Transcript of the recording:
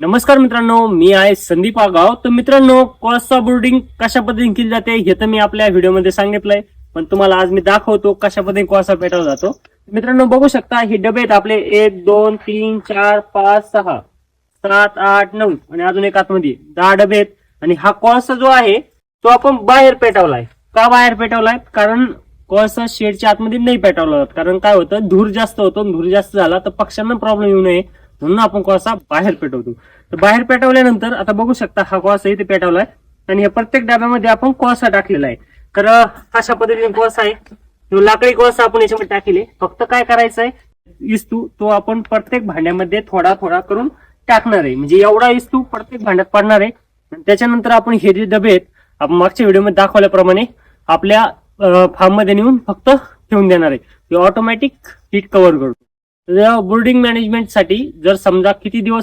नमस्कार मित्रांनो मी आहे संदीप आगाव. तर मित्रांनो कोळसा बोर्डिंग कशा पद्धतीने केली जाते हे तर मी आपल्या व्हिडिओमध्ये सांगितलंय. पण तुम्हाला आज मी दाखवतो कशा पद्धतीने कोळसा पेटवला जातो. मित्रांनो बघू शकता हे डबे आहेत आपले. एक दोन तीन चार पाच सहा सात आठ नऊ आणि अजून एक आतमध्ये दहा डबे आहेत. आणि हा कोळसा जो आहे तो आपण बाहेर पेटवलाय. का बाहेर पेटवलाय? कारण कोळसा शेडच्या आतमध्ये नाही पेटवला जात. कारण काय होतं? धूर जास्त होतो. धूर जास्त झाला तर पक्ष्यांना प्रॉब्लेम येऊ नये. म्हणून आपण कोळसा बाहेर पेटवतो. तर बाहेर पेटवल्यानंतर आता बघू शकता हा कोळसा इथे पेटवलाय. आणि या प्रत्येक डब्यामध्ये आपण कोळसा टाकलेला आहे. तर अशा पद्धतीने कोळसा आहे. लाकडी कोळसा आपण याच्यामध्ये टाकले फक्त काय करायचं आहे? इस्तू तो आपण प्रत्येक भांड्यामध्ये थोडा थोडा करून टाकणार आहे. म्हणजे एवढा इस्तू प्रत्येक भांड्यात पडणार आहे. आणि त्याच्यानंतर आपण हे जे डबे आहेत आपण मागच्या व्हिडिओमध्ये दाखवल्याप्रमाणे आपल्या फार्ममध्ये नेऊन फक्त ठेवून देणार आहे. ते ऑटोमॅटिक हीट कव्हर करतो बोर्डिंग मॅनेजमेंटसाठी जर समजा किती दिवस